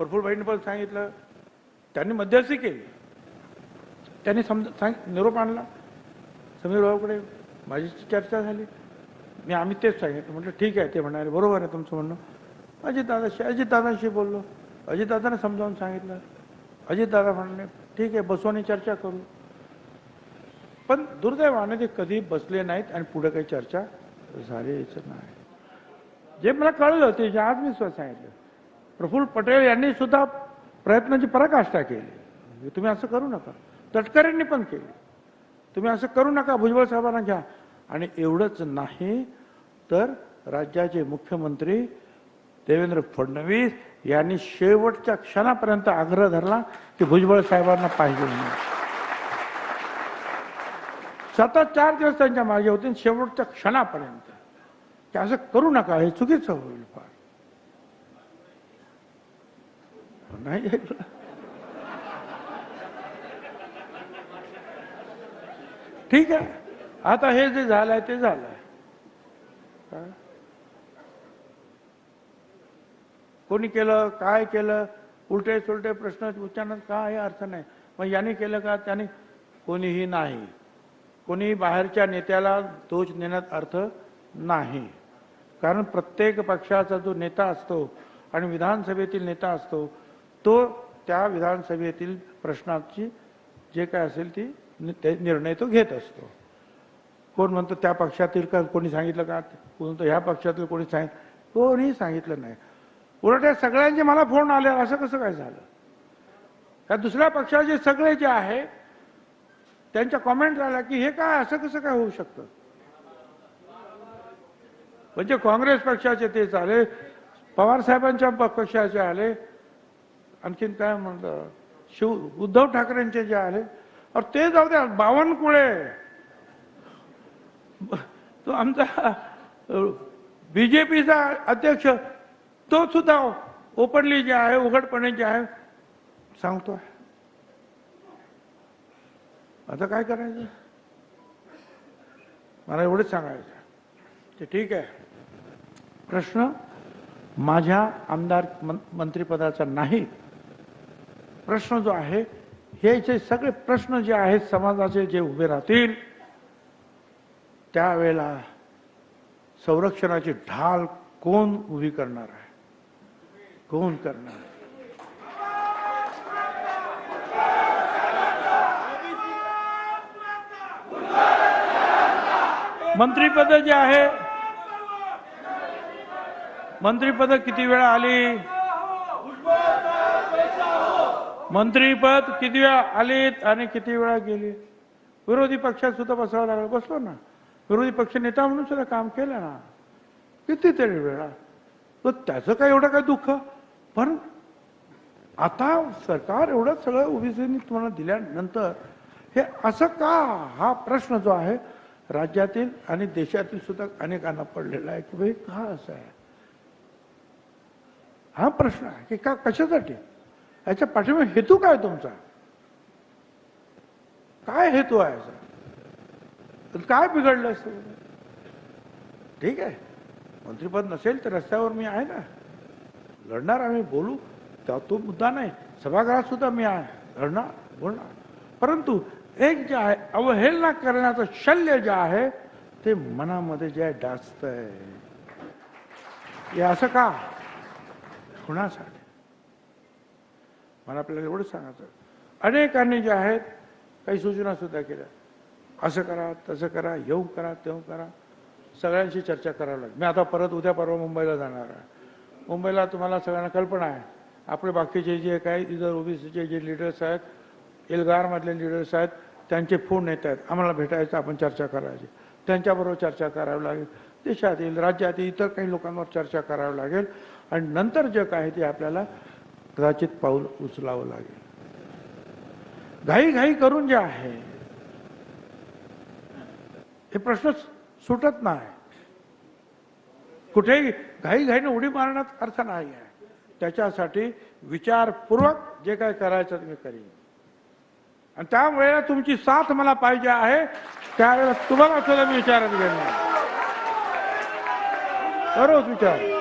प्रफुल्लबाईंनी पण सांगितलं. त्यांनी मध्यस्थी केली. त्यांनी समज सांग निरोप आणला. समीरभाऊकडे माझी चर्चा झाली. मी आम्ही तेच सांगितलं. म्हटलं ठीक आहे ते म्हणाले बरोबर आहे तुमचं म्हणणं. अजितदादाशी अजितदादांशी बोललो. अजितदादाने समजावून सांगितलं. अजितदादा म्हणाले ठीक आहे बसू आणि चर्चा करू. पण दुर्दैवाने ते कधी बसले नाहीत आणि पुढे काही चर्चा झालीच नाही. जे मला कळलं ते जे आज मी स्वतः सांगितलं. प्रफुल्ल पटेल यांनी सुद्धा प्रयत्नाची पराकाष्ठा केली. म्हणजे तुम्ही असं करू नका. तटकरेंनी पण केली. तुम्ही असं करू नका भुजबळ साहेबांना घ्या. आणि एवढंच नाही तर राज्याचे मुख्यमंत्री देवेंद्र फडणवीस यांनी शेवटच्या क्षणापर्यंत आग्रह धरला की भुजबळ साहेबांना पाहिजे म्हणून. सतत चार दिवस त्यांच्या मागे होते शेवटच्या क्षणापर्यंत. की असं करू नका हे चुकीचं होईल फार. नाही. ठीक आहे. आता हे जे झालंय ते झालंय. कोणी केलं काय केलं? उलटे सुलटे प्रश्न उच्चारण्यात काय अर्थ नाही. मग यांनी केलं का? त्याने कोणीही नाही. कोणी बाहेरच्या नेत्याला दोष देण्यात अर्थ नाही. कारण प्रत्येक पक्षाचा जो नेता असतो आणि विधानसभेतील नेता असतो तो त्या विधानसभेतील प्रश्नाची जे काय असेल ती ते निर्णय तो घेत असतो. कोण म्हणतो त्या पक्षातील का कोणी सांगितलं का? कोण म्हणतो ह्या पक्षातील कोणी सांगितलं कोणी सांगितलं नाही. उलट या सगळ्यांचे मला फोन आले असं कसं काय झालं? त्या दुसऱ्या पक्षाचे सगळे जे आहे त्यांच्या कॉमेंट आल्या की हे काय असं कसं काय होऊ शकतं? म्हणजे काँग्रेस पक्षाचे ते चाले पवार साहेबांच्या प- पक्षाचे आले आणखीन काय म्हणतात शिव उद्धव ठाकरेंचे जे आले और ते जाऊ द्या बावनकुळे. तो आमचा बीजेपीचा अध्यक्ष तो सुद्धा ओपनली जे आहे उघडपणे जे आहे सांगतो आता काय करायचं? मला एवढंच सांगायचं ते ठीक आहे. प्रश्न माझ्या आमदार मंत्रिपदाचा नाही प्रश्न जो आहे हे जे सगळे प्रश्न जे आहेत समाजाचे जे उभे राहतील त्यावेळेला संरक्षणाची ढाल कोण उभी करणार आहे? कोण करणार मंत्रीपद जे आहे मंत्रीपद किती वेळा आली? मंत्रीपद किती वेळा आलीत आणि किती वेळा गेली विरोधी पक्षात सुद्धा बसावं लागलं. बसलो ना. विरोधी पक्ष नेता म्हणून सुद्धा काम केलं ना. कितीतरी वेळा. तर त्याचं काय एवढं काय दुःख? पण आता सरकार एवढं सगळं ओबीसीनी तुम्हाला दिल्यानंतर हे असं का? हा प्रश्न जो आहे राज्यातील आणि देशातील सुद्धा अनेकांना पडलेला आहे. की भाई का असं आहे? हा प्रश्न आहे की का कशासाठी? याच्या पाठीमागे हेतू काय तुमचा? काय हेतू आहे याचा? काय बिघडलं असतं ठीक आहे. मंत्रीपद नसेल तर रस्त्यावर मी आहे ना. लढणार आम्ही बोलू. त्या तो मुद्दा नाही. सभागृहात सुद्धा मी आहे. लढणार बोलणार. परंतु एक जे आहे अवहेलना करण्याचं शल्य जे आहे ते मनामध्ये जे आहे डाचत आहे. हे असं का? कुणासाठी? मला आपल्याला एवढं सांगायचं अनेकांनी जे आहेत काही सूचना सुद्धा केल्या. असं करा तसं करा येऊ करा तेव्हा करा. सगळ्यांशी चर्चा करावी लागेल. मी आता परत उद्या परवा मुंबईला जाणार आहे. मुंबईला तुम्हाला सगळ्यांना कल्पना आहे. आपले बाकीचे जे काही इतर ओबीसीचे जे लिडर्स आहेत एल्गारमधले लिडर्स आहेत त्यांचे फोन येत आहेत. आम्हाला भेटायचं आपण चर्चा करायची. त्यांच्याबरोबर चर्चा करावी लागेल. देशात येईल राज्यात इतर काही लोकांवर चर्चा करावी लागेल. आणि नंतर जे काय ते आपल्याला कदाचित पाऊल उचलावं लागेल. घाई घाई करून जे आहे हे प्रश्न सुटत नाही. कुठेही घाई घाईने उडी मारण्यात अर्थ नाही आहे. त्याच्यासाठी विचारपूर्वक जे काय करायचं मी करीन. आणि त्यावेळेला तुमची साथ मला पाहिजे आहे त्यावेळेला तुम्हाला सुद्धा मी विचारत घेणार. बरोबर विचार.